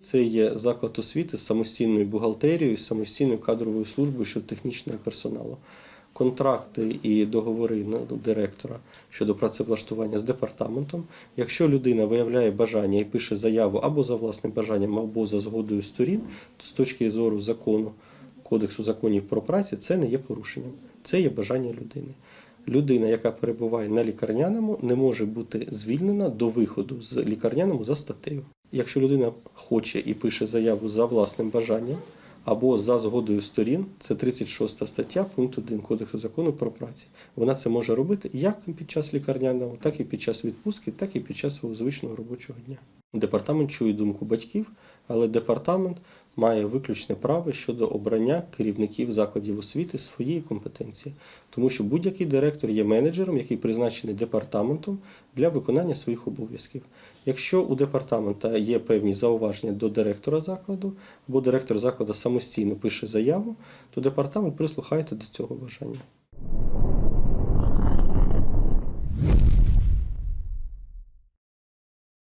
Це є заклад освіти з самостійною бухгалтерією, з самостійною кадровою службою щодо технічного персоналу. Контракти і договори директора щодо працевлаштування з департаментом. Якщо людина виявляє бажання і пише заяву або за власним бажанням, або за згодою сторін, то з точки зору закону Кодексу законів про працю це не є порушенням. Це є бажання людини. Людина, яка перебуває на лікарняному, не може бути звільнена до виходу з лікарняному за статтею. Якщо людина хоче і пише заяву за власним бажанням або за згодою сторін, це 36 стаття, пункт 1 Кодексу закону про працю. Вона це може робити як під час лікарняного, так і під час відпустки, так і під час свого звичного робочого дня. Департамент чує думку батьків, але департамент має виключне право щодо обрання керівників закладів освіти своєї компетенції, тому що будь-який директор є менеджером, який призначений департаментом для виконання своїх обов'язків. Якщо у департамента є певні зауваження до директора закладу, або директор закладу самостійно пише заяву, то департамент прислухається до цього бажання.